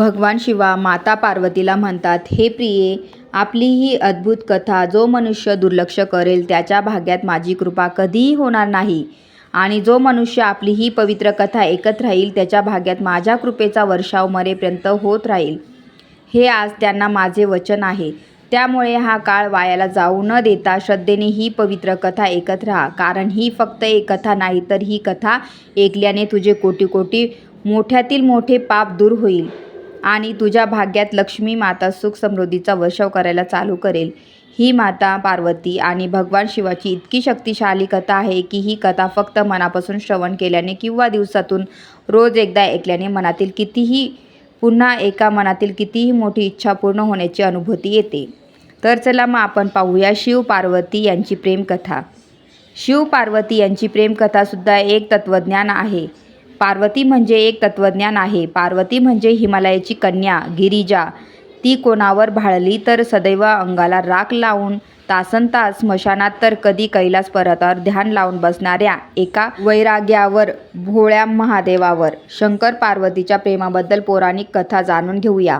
भगवान शिवा माता पार्वतीला म्हणतात हे प्रिये आपली ही अद्भुत कथा जो मनुष्य दुर्लक्ष करेल त्याच्या भाग्यात माझी कृपा कधीही होणार नाही. आणि जो मनुष्य आपली ही पवित्र कथा ऐकत राहील त्याच्या भाग्यात माझ्या कृपेचा वर्षाव मरेपर्यंत होत राहील. हे आज त्यांना माझे वचन आहे. त्यामुळे हा काळ वायाला जाऊ न देता श्रद्धेने ही पवित्र कथा ऐकत राहा. कारण ही फक्त एक कथा नाही तर ही कथा ऐकल्याने तुझे कोटी कोटी मोठ्यातील मोठे पाप दूर होईल. आणि तुझ्या भाग्यात लक्ष्मी माता सुख समृद्धीचा वर्षाव करायला चालू करेल. ही माता पार्वती आणि भगवान शिवाची इतकी शक्तिशाली कथा आहे की ही कथा फक्त मनापासून श्रवण केल्याने किंवा दिवसातून रोज एकदा ऐकल्याने मनातील कितीही पुन्हा एका मनातील कितीही मोठी इच्छा पूर्ण होण्याची अनुभूती येते. तर चला मग आपण पाहूया शिव पार्वती यांची प्रेमकथा. शिव पार्वती यांची प्रेमकथासुद्धा एक तत्त्वज्ञान आहे. पार्वती म्हणजे एक तत्त्वज्ञान आहे. पार्वती म्हणजे हिमालयाची कन्या गिरिजा. ती कोणावर भाळली तर सदैव अंगाला राख लावून तासनतास स्मशानात तर कधी कैलास पर्वतावर ध्यान लावून बसणाऱ्या एका वैराग्यावर भोळ्या महादेवावर. शंकर पार्वतीच्या प्रेमाबद्दल पौराणिक कथा जाणून घेऊया.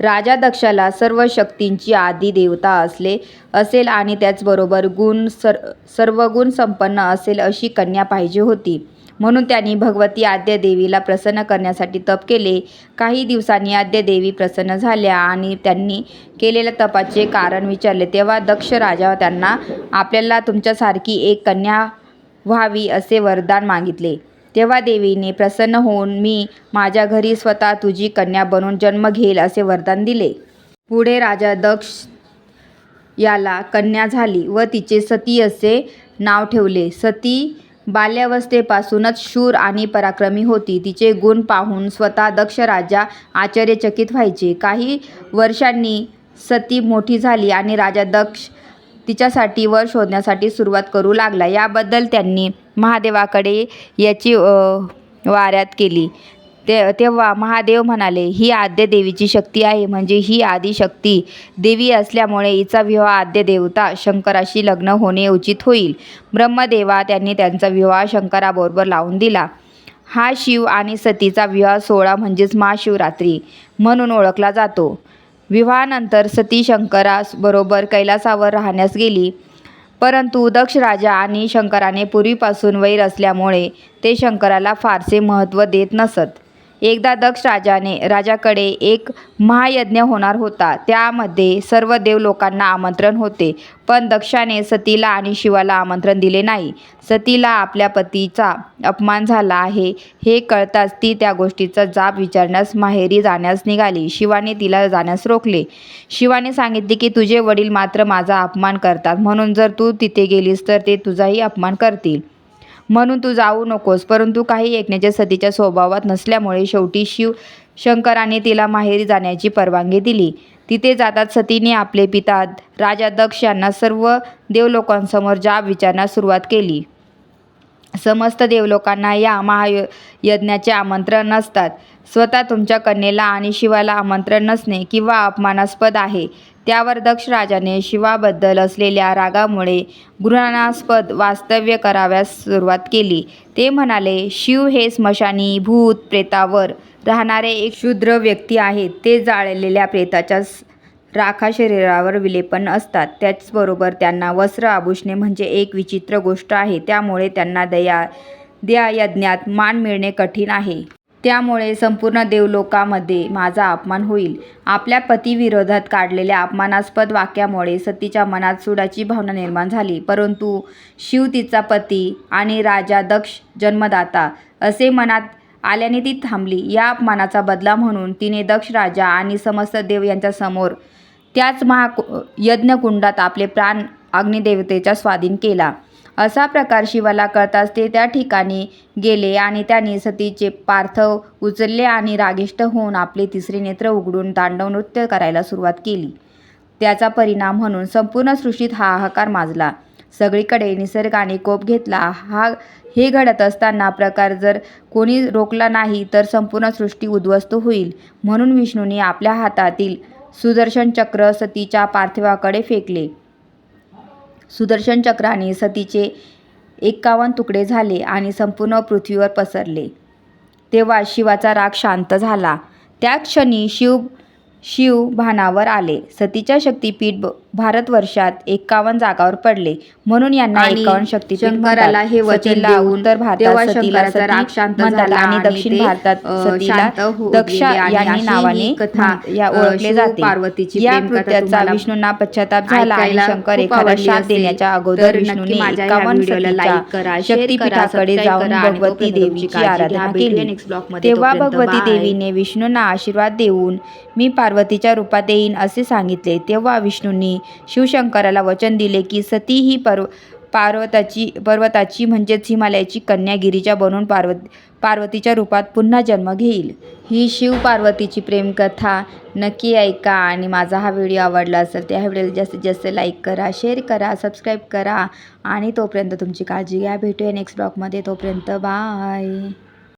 राजा दक्षाला सर्व शक्तींची आदी देवता असले असेल आणि त्याचबरोबर गुण सर सर्व गुण संपन्न असेल अशी कन्या पाहिजे होती. म्हणून त्यांनी भगवती आद्यदेवीला प्रसन्न करण्यासाठी तप केले. काही दिवसांनी आद्यदेवी प्रसन्न झाल्या आणि त्यांनी केलेल्या तपाचे कारण विचारले. तेव्हा दक्ष राजा त्यांना आपल्याला तुमच्यासारखी एक कन्या व्हावी असे वरदान मागितले. तेव्हा देवीने प्रसन्न होऊन मी माझ्या घरी स्वतः तुझी कन्या बनून जन्म घेईल असे वरदान दिले. पुढे राजा दक्ष याला कन्या झाली व तिचे सती असे नाव ठेवले. सती बाल्यावस्थेपासूनच शूर आणि पराक्रमी होती. तिचे गुण पाहून स्वतः दक्ष राजा आश्चर्यचकित व्हायचे. काही वर्षांनी सती मोठी झाली आणि राजा दक्ष तिच्यासाठी वर शोधण्यासाठी सुरुवात करू लागला. याबद्दल त्यांनी महादेवाकडे याची वाऱ्यात केली. ते तेव्हा महादेव म्हणाले ही आद्य देवीची शक्ती आहे म्हणजे ही आदिशक्ती देवी असल्यामुळे हिचा विवाह आद्य देवता शंकराशी लग्न होणे उचित होईल. ब्रह्मदेवा त्यांनी त्यांचा विवाह शंकराबरोबर लावून दिला. हा शिव आणि सतीचा विवाह सोहळा म्हणजेच महाशिवरात्री म्हणून ओळखला जातो. विवाहानंतर सती शंकराबरोबर कैलासावर राहण्यास गेली. परंतु दक्ष राजा आणि शंकराने पूर्वीपासून वैर असल्यामुळे ते शंकराला फारसे महत्त्व देत नसत. एकदा दक्ष राजाने राजाकडे एक महायज्ञ होणार होता. त्यामध्ये सर्व देव लोकांना आमंत्रण होते. पण दक्षाने सतीला आणि शिवाला आमंत्रण दिले नाही. सतीला आपल्या पतीचा अपमान झाला आहे. हे कळताच ती त्या गोष्टीचा जाब विचारण्यास माहेरी जाण्यास निघाली. शिवाने तिला जाण्यास रोखले. शिवाने सांगितले की तुझे वडील मात्र माझा अपमान करतात. म्हणून जर तू तिथे गेलीस तर ते तुझाही अपमान करतील. म्हणून तू जाऊ नकोस. परंतु काही ऐकण्याच्या सतीच्या स्वभावात नसल्यामुळे शेवटी शिव शंकराने तिला माहेरी जाण्याची परवानगी दिली. तिथे जातात सतीने आपले पिता राजा दक्ष यांना सर्व देवलोकांसमोर जाब विचारण्यास सुरुवात केली. समस्त देवलोकांना या महायज्ञाचे आमंत्रण नसतात. स्वतः तुमच्या कन्येला आणि शिवाला आमंत्रण नसणे किंवा अपमानास्पद आहे. त्यावर दक्ष राजाने शिवाबद्दल असलेल्या रागामुळे घृणास्पद वास्तव्य कराव्यास सुरुवात केली. ते म्हणाले शिव हे स्मशानी भूत प्रेतावर राहणारे एक शूद्र व्यक्ती आहेत. ते जाळलेल्या प्रेताच्या राखा शरीरावर विलेपन असतात. त्याचबरोबर त्यांना वस्त्र आभूषणे म्हणजे एक विचित्र गोष्ट आहे. त्यामुळे त्यांना दया द्या यज्ञात मान मिळणे कठीण आहे. त्यामुळे संपूर्ण देवलोकामध्ये माझा अपमान होईल. आपल्या पतीविरोधात काढलेल्या अपमानास्पद वाक्यामुळे सतीच्या मनात सुडाची भावना निर्माण झाली. परंतु शिव तिचा पती आणि राजा दक्ष जन्मदाता असे मनात आल्याने ती थांबली. या अपमानाचा बदला म्हणून तिने दक्ष राजा आणि समस्त देव यांच्यासमोर त्याच महा यज्ञकुंडात आपले प्राण अग्निदेवतेच्या स्वाधीन केला. असा प्रकार शिवाला कळताच ते त्या ठिकाणी गेले आणि त्यांनी सतीचे पार्थव उचलले आणि रागिष्ट होऊन आपले तिसरे नेत्र उघडून तांडव नृत्य करायला सुरुवात केली. त्याचा परिणाम म्हणून संपूर्ण सृष्टीत हाहाकार माजला. सगळीकडे निसर्गाने कोप घेतला. हा हे घडत असताना प्रकार जर कोणी रोखला नाही तर संपूर्ण सृष्टी उद्ध्वस्त होईल. म्हणून विष्णूने आपल्या हातातील सुदर्शन चक्र सतीच्या पार्थिवाकडे फेकले. सुदर्शन चक्राने सतीचे एक्कावन्न तुकडे झाले आणि संपूर्ण पृथ्वीवर पसरले. तेव्हा शिवाचा राग शांत झाला. त्या क्षणी शिव शिव भानावर आले सतीच्या शक्तीपीठ भारतवर्षात एकावन्न जागावर पडले म्हणून यांना एकावन्न शक्तीपीठ शंकराला. हे वचन देऊन उत्तर भारतात सतीला राग शांत झाला आणि दक्षिण भारतात सतीला दक्षा यांनी नावाने कथा, या ओळखले जाते पार्वतीची या कृत्याचा विष्णूंना पश्चाताप झाला आणि शंकर एखादा शाप देण्याच्या तर अगोदर विष्णूने एकावन्न सतीच्या शक्तीपीठाकडे जाऊन भगवती देवीची आराधना केली. तेव्हा भगवती. देवीने विष्णूंना आशीर्वाद देऊन मी पार्वतीच्या रूपात येईन असे सांगितले. तेव्हा विष्णूंनी शिवशंकराला वचन दिले की सती ही पर्व पार्वताची पर्वताची म्हणजेच हिमालयाची कन्या गिरीजा बनून पार्वत पार्वतीच्या रूपात पुन्हा जन्म घेईल. ही शिव पार्वतीची प्रेमकथा नक्की ऐका आणि माझा हा व्हिडिओ आवडला असेल तर ह्या व्हिडिओला जास्तीत जास्त लाईक करा शेअर करा सबस्क्राईब करा आणि तोपर्यंत तुमची काळजी घ्या. भेटूया नेक्स्ट ब्लॉगमध्ये. तोपर्यंत बाय.